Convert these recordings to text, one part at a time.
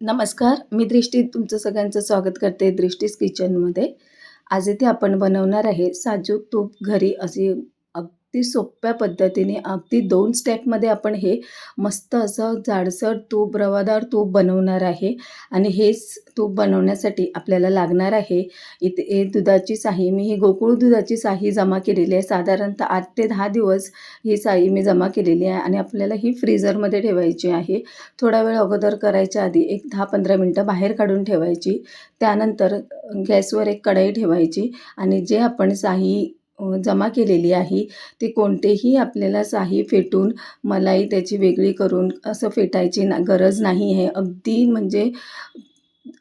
नमस्कार मी दृष्टी तुमचं सगळ्यांचं स्वागत करते दृष्टीस किचनमध्ये. आज इथे आपण बनवणार आहे साजूक तूप घरी अशी अगदी सोप्या पद्धतीने अगदी दोन स्टेपमध्ये आपण हे मस्त असं जाडसर तूप रवादार तूप बनवणार आहे. आणि हेच तूप बनवण्यासाठी आपल्याला लागणार आहे. इथे हे दुधाची साही मी ही गोकुळ दुधाची साही जमा केलेली आहे. साधारणतः आठ ते दहा दिवस ही साही मी जमा केलेली आहे आणि आपल्याला ही फ्रीझरमध्ये ठेवायची आहे. थोडा वेळ अगोदर करायच्या आधी एक दहा पंधरा मिनटं बाहेर काढून ठेवायची. त्यानंतर गॅसवर एक कढई ठेवायची आणि जे आपण साही जमा केलेली आहे. ती कोणतेही आपल्याला साही फेटून मलाई त्याची वेगळी करून असं फेटायची ना गरज नाही आहे. अगदी म्हणजे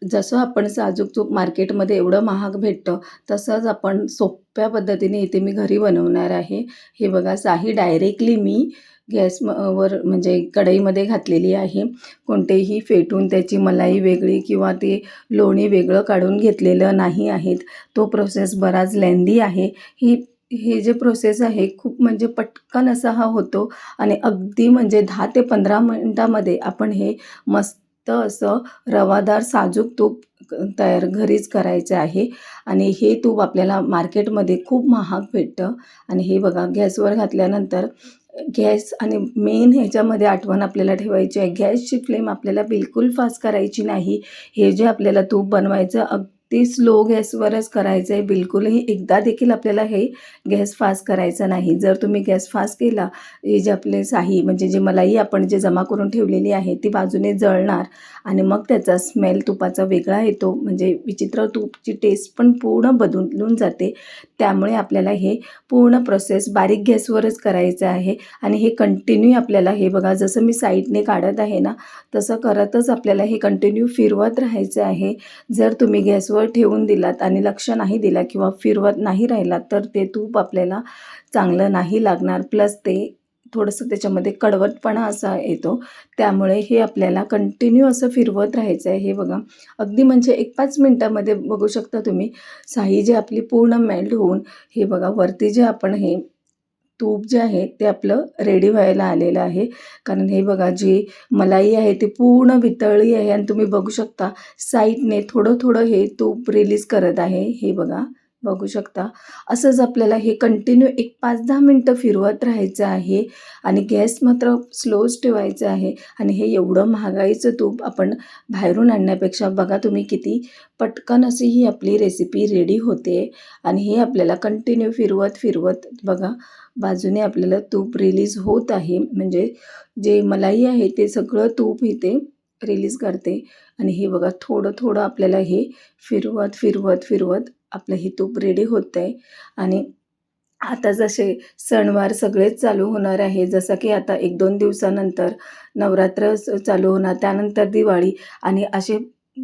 जसं आपण साजूक चूक मार्केटमध्ये एवढं महाग भेटतं तसंच आपण सोप्या पद्धतीने इथे मी घरी बनवणार आहे. हे बघा साही डायरेक्टली मी गॅस म वर म्हणजे कढईमध्ये घातलेली आहे. कोणतेही फेटून त्याची मलाई वेगळी किंवा ते लोणी वेगळं काढून घेतलेलं नाही आहेत. तो प्रोसेस बराच लेंदी आहे. ही हे जे प्रोसेस आहे खूप म्हणजे पटकन असा हा होतो. आणि अगदी म्हणजे दहा ते पंधरा मिनटामध्ये आपण हे मस्त असं रवादार साजूक तूप तयार घरीच करायचं आहे. आणि हे तूप आपल्याला मार्केटमध्ये खूप महाग भेटतं. आणि हे बघा गॅसवर घातल्यानंतर गॅस आणि मेन ह्याच्यामध्ये आठवण आपल्याला ठेवायची आहे. गॅसची फ्लेम आपल्याला बिलकुल फास्ट करायची नाही. हे जे आपल्याला तूप बनवायचं अग ती स्लो गॅसवरच करायचं आहे बिलकुलही एकदा देखील आपल्याला हे गॅस फास्ट करायचा नाही. जर तुम्ही गॅस फास्ट केला हे जे आपले साही म्हणजे जे मलाई आपण जे जमा करून ठेवलेली आहे ती बाजूने जळणार आणि मग त्याचा स्मेल तुपाचा वेगळा येतो. म्हणजे विचित्र तूपची टेस्ट पण पूर्ण बदलून जाते. त्यामुळे आपल्याला हे पूर्ण प्रोसेस बारीक गॅसवरच करायचं आहे आणि हे कंटिन्यू आपल्याला हे बघा जसं मी साईडने काढत आहे ना तसं करतच आपल्याला हे कंटिन्यू फिरवत राहायचं आहे. जर तुम्ही गॅसवर ठेवून दिलात आणि लक्ष नाही दिला किंवा फिरवत नाही राहिलात तर ते तूप आपल्याला चांगलं नाही लागणार. प्लस ते थोडंसं त्याच्यामध्ये कडवटपणा असा येतो. त्यामुळे हे आपल्याला कंटिन्यू असं फिरवत राहायचं आहे हे बघा अगदी म्हणजे एक पाच मिनटामध्ये बघू शकता तुम्ही साही जी आपली पूर्ण मेल्ट होऊन हे बघा वरती जे आपण हे तूप जे आहे ते आपलं रेडी व्हायला आलेलं आहे. कारण हे बघा जी मलाई आहे ती पूर्ण वितळली आहे आणि तुम्ही बघू शकता साईडने थोडं थोडं हे तूप रिलीज करत आहे. हे बघा. बघू शकता. असंच आपल्याला हे कंटिन्यू एक पाच दहा मिनटं फिरवत राहायचं आहे आणि गॅस मात्र स्लोच ठेवायचं आहे. आणि हे एवढं महागाईचं तूप आपण बाहेरून आणण्यापेक्षा बघा तुम्ही किती पटकन अशी ही आपली रेसिपी रेडी होते. आणि हे आपल्याला कंटिन्यू फिरवत फिरवत बघा बाजूने आपल्याला तूप रिलीज होत आहे. म्हणजे जे मलाई आहे ते सगळं तूप इथे रिलीज करते. आणि हे बघा थोडं थोडं आपल्याला हे फिरवत फिरवत फिरवत आपलं हे तूप रेडी होतं आहे आणि आता जसे सणवार सगळेच चालू होणार आहे. जसं की आता एक दोन दिवसानंतर नवरात्र चालू होणार. त्यानंतर दिवाळी आणि असे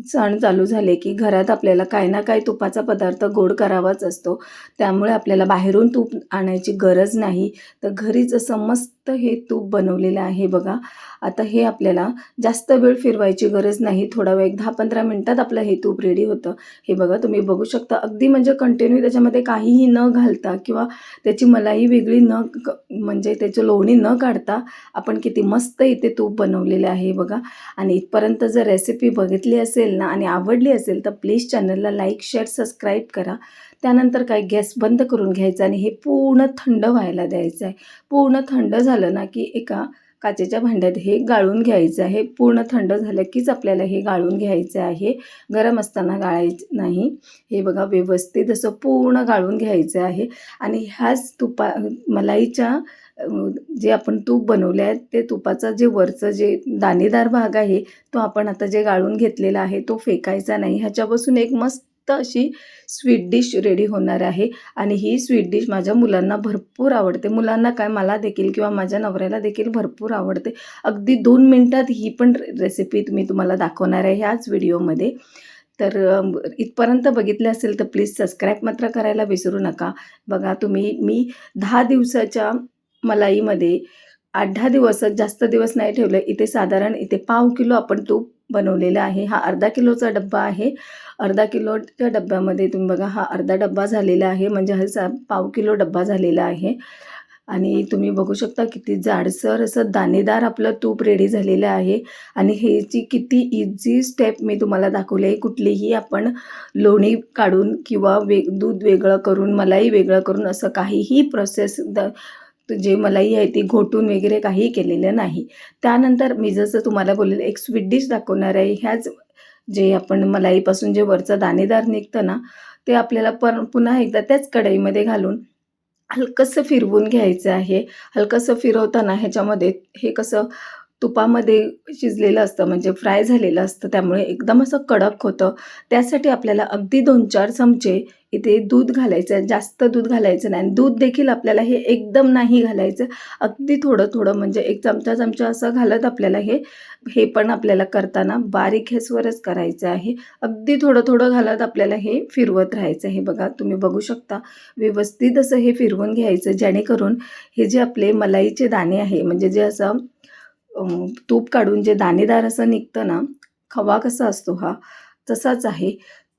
सण चालू झाले की घरात आपल्याला काही ना काही तुपाचा पदार्थ गोड करावाच असतो. त्यामुळे आपल्याला बाहेरून तूप आणायची गरज नाही. तर घरीच असं मस्त हे तूप बनवलेलं आहे बघा. आता हे आपल्याला जास्त वेळ फिरवायची गरज नाही. थोडा वेळ एक दहा पंधरा मिनटात आपलं हे तूप रेडी होतं. हे बघा तुम्ही बघू शकता. अगदी म्हणजे कंटिन्यू त्याच्यामध्ये काहीही न घालता किंवा त्याची मलाई वेगळी न क- म्हणजे त्याची लोणी न काढता आपण किती मस्त इथे तूप बनवलेले आहे बघा. आणि इथपर्यंत जर रेसिपी बघितली असेल ना आणि आवडली असेल तर प्लीज चॅनलला लाईक शेअर सबस्क्राईब करा. त्यानंतर काय गॅस बंद करून घ्यायचा आणि हे पूर्ण थंड व्हायला द्यायचं आहे पूर्ण थंड झालं झालं ना की एका काचेच्या भांड्यात हे गाळून घ्यायचं आहे. पूर्ण थंड झालं कीच आपल्याला हे गाळून घ्यायचं आहे. गरम असताना गाळायचं नाही. हे बघा व्यवस्थित असं पूर्ण गाळून घ्यायचं आहे. आणि ह्याच तुपा मलाईच्या जे आपण तूप बनवले आहेत ते तुपाचा जे वरचं जे दाणेदार भाग आहे तो आपण आता जे गाळून घेतलेला आहे तो फेकायचा नाही. ह्याच्यापासून एक मस्त अशी स्वीट डिश रेडी होणार आहे. आणि ही स्वीट डिश माझ्या मुलांना भरपूर आवडते. मुलांना काय मला देखील किंवा माझ्या नवऱ्याला देखील भरपूर आवडते. अगदी दोन मिनटात ही पण रेसिपी मी तुम्हाला दाखवणार आहे ह्याच व्हिडिओमध्ये तर इथपर्यंत बघितले असेल तर प्लीज सबस्क्राईब मात्र करायला विसरू नका. बघा तुम्ही मी दहा दिवसाच्या मलाईमध्ये आठ दहा दिवस जास्त दिवस नाही ठेवलं. इथे साधारण इथे पाव किलो आपण तूप बनवलेला आहे. हा अर्धा किलोचा डब्बा आहे. अर्धा किलोच्या डब्यामध्ये तुम्ही बघा हा अर्धा डब्बा झालेला आहे. म्हणजे हा सा पाव किलो डब्बा झालेला आहे. आणि तुम्ही बघू शकता किती जाडसर असं दाणेदार आपलं तूप रेडी झालेलं आहे. आणि ह्याची किती इझी स्टेप मी तुम्हाला दाखवली आहे. कुठलीही आपण लोणी काढून किंवा वेग दूध वेगळं करून मलाई वेगळं करून असं काहीही प्रोसेस द जे मलाई आहे ती घोटून वगैरे काही केलेलं नाही. त्यानंतर मी जसं तुम्हाला बोललेलं एक स्वीट डिश दाखवणार आहे. ह्याच जे आपण मलाईपासून जे वरचं दाणेदार निघतं ना ते आपल्याला पर पुन्हा एकदा त्याच कढईमध्ये घालून हलकंसं फिरवून घ्यायचं आहे. हलकंसं फिरवताना ह्याच्यामध्ये हे कसं तुपामध्ये शिजलेलं असतं म्हणजे फ्राय झालेलं असतं त्यामुळे एकदम असं कडक होतं. त्यासाठी आपल्याला अगदी दोन चार चमचे इथे दूध घालायचं आहे. जास्त दूध घालायचं नाही. आणि दूध देखील आपल्याला हे एकदम नाही घालायचं. अगदी थोडं थोडं म्हणजे एक चमचा चमचा असं घालत आपल्याला हे हे पण आपल्याला करताना बारीक हेसवरच करायचं आहे. अगदी थोडं थोडं घालत आपल्याला हे फिरवत राहायचं हे बघा तुम्ही बघू शकता. व्यवस्थित असं हे फिरवून घ्यायचं जेणेकरून हे जे आपले मलाईचे दाणे आहे म्हणजे जे असं तूप काढून जे दाणेदार असं निघतं ना खवा कसा असतो हा तसाच आहे.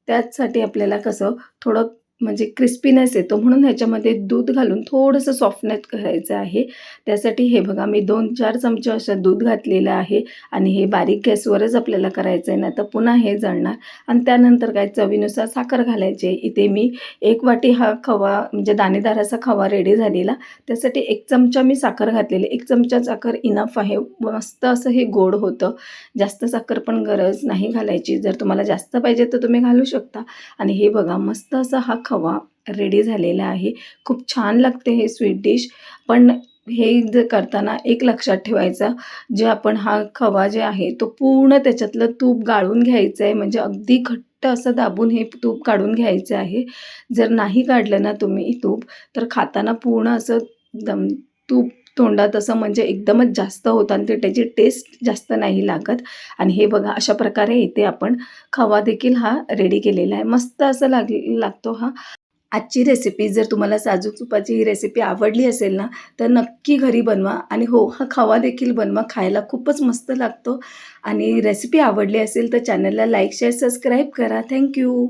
त्याचसाठी आपल्याला कसं थोडं म्हणजे क्रिस्पीनेस येतो. म्हणून ह्याच्यामध्ये दूध घालून थोडंसं सॉफ्टनेस करायचं आहे. त्यासाठी हे बघा मी दोन चार चमचे असं दूध घातलेलं आहे आणि हे बारीक गॅसवरच आपल्याला करायचं आहे ना तर पुन्हा हे जळणार. आणि त्यानंतर काय चवीनुसार साखर घालायची आहे. इथे मी एक वाटी हा खवा म्हणजे दाणेदार असा खवा रेडी झालेला. त्यासाठी एक चमचा मी साखर घातलेली. एक चमचा साखर इनफ आहे. मस्त असं हे गोड होतं. जास्त साखर पण गरज नाही घालायची. जर तुम्हाला जास्त पाहिजे तर तुम्ही घालू शकता. आणि हे बघा मस्त असा हा खवा रेडी झालेला आहे. खूप छान लागते हे स्वीट डिश पण हे जर करताना एक लक्षात ठेवायचा जे आपण हा खवा जे आहे तो पूर्ण त्याच्यातलं तूप गाळून घ्यायचं आहे म्हणजे अगदी घट्ट असं दाबून हे तूप काढून घ्यायचं आहे. जर नाही काढलं ना तुम्ही तूप तर खाताना पूर्ण असं दम तूप तोंडात असं म्हणजे एकदमच जास्त होतं आणि ते त्याची टेस्ट जास्त नाही लागत. आणि हे बघा अशा प्रकारे इथे आपण खवा देखील हा रेडी केलेला आहे. मस्त असं लाग लागतो हा. आजची रेसिपी जर तुम्हाला साजूक तुपाची ही रेसिपी आवडली असेल ना तर नक्की घरी बनवा. आणि हो हा खवा देखील बनवा. खायला खूपच मस्त लागतो. आणि रेसिपी आवडली असेल तर चॅनलला लाईक शेअर सबस्क्राईब करा. Thank you